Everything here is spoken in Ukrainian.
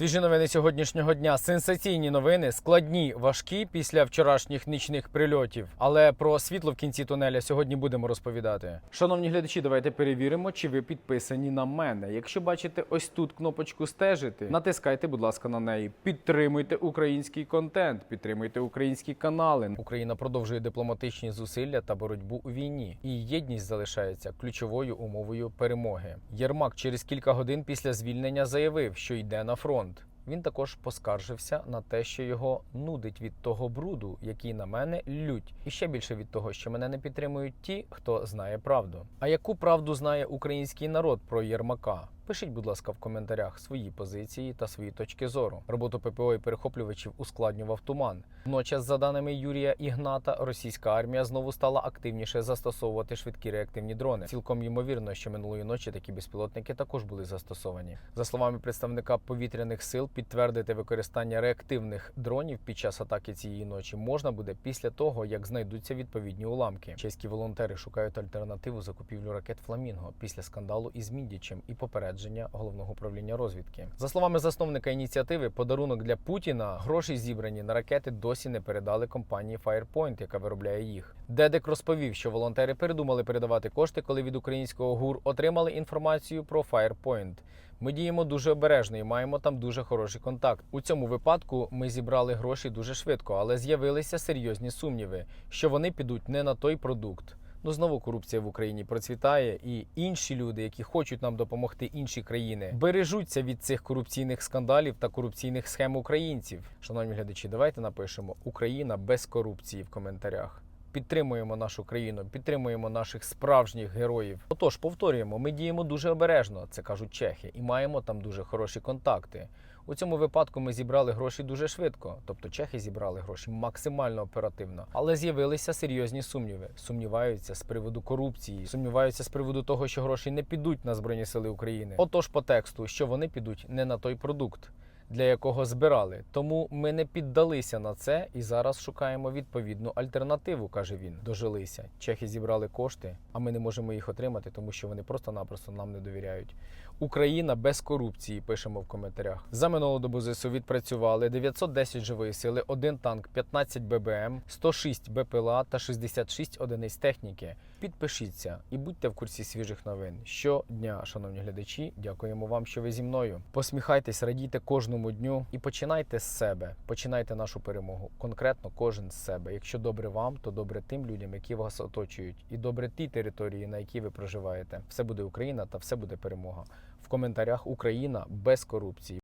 Свіжі новини сьогоднішнього дня. Сенсаційні новини, складні, важкі після вчорашніх нічних прильотів. Але про світло в кінці тунеля сьогодні будемо розповідати. Шановні глядачі, давайте перевіримо, чи ви підписані на мене. Якщо бачите ось тут кнопочку стежити, натискайте, будь ласка, на неї. Підтримуйте український контент, підтримуйте українські канали. Україна продовжує дипломатичні зусилля та боротьбу у війні. І єдність залишається ключовою умовою перемоги. Єрмак через кілька годин після звільнення заявив, що йде на фронт. Він також поскаржився на те, що його нудить від того бруду, який на мене лють, і ще більше від того, що мене не підтримують ті, хто знає правду. А яку правду знає український народ про Єрмака? Пишіть, будь ласка, в коментарях свої позиції та свої точки зору. Роботу ППО і перехоплювачів ускладнював туман. Водночас, за даними Юрія Ігната, російська армія знову стала активніше застосовувати швидкі реактивні дрони. Цілком ймовірно, що минулої ночі такі безпілотники також були застосовані. За словами представника повітряних сил, підтвердити використання реактивних дронів під час атаки цієї ночі можна буде після того, як знайдуться відповідні уламки. Чеські волонтери шукають альтернативу закупівлю ракет Фламінго після скандалу із Міндічем і попередження головного управління розвідки. За словами засновника ініціативи, подарунок для Путіна гроші зібрані на ракети досі не передали компанії Firepoint, яка виробляє їх. Дедек розповів, що волонтери передумали передавати кошти, коли від українського ГУР отримали інформацію про Firepoint. Ми діємо дуже обережно і маємо там дуже хороший контакт. У цьому випадку ми зібрали гроші дуже швидко, але з'явилися серйозні сумніви, що вони підуть не на той продукт. Ну знову корупція в Україні процвітає, і інші люди, які хочуть нам допомогти, інші країни, бережуться від цих корупційних скандалів та корупційних схем українців. Шановні глядачі, давайте напишемо Україна без корупції в коментарях. Підтримуємо нашу країну, підтримуємо наших справжніх героїв. Отож, повторюємо, ми діємо дуже обережно, це кажуть чехи, і маємо там дуже хороші контакти. У цьому випадку ми зібрали гроші дуже швидко, тобто чехи зібрали гроші максимально оперативно, але з'явилися серйозні сумніви. Сумніваються з приводу корупції, сумніваються з приводу того, що гроші не підуть на збройні сили України. Отож, по тексту, що вони підуть не на той продукт. Для якого збирали, тому ми не піддалися на це і зараз шукаємо відповідну альтернативу, каже він. Дожилися. Чехи зібрали кошти, а ми не можемо їх отримати, тому що вони просто-напросто нам не довіряють. Україна без корупції. Пишемо в коментарях. За минулу добу ЗСУ відпрацювали 910 живої сили, 1 танк, 15 ББМ, 106 БПЛА та 66 одиниць техніки. Підпишіться і будьте в курсі свіжих новин. Щодня, шановні глядачі, дякуємо вам, що ви зі мною. Посміхайтесь, радійте кожному дню і починайте з себе. Починайте нашу перемогу. Конкретно кожен з себе. Якщо добре вам, то добре тим людям, які вас оточують, і добре тій території, на якій ви проживаєте. Все буде Україна та все буде перемога. В коментарях Україна без корупції.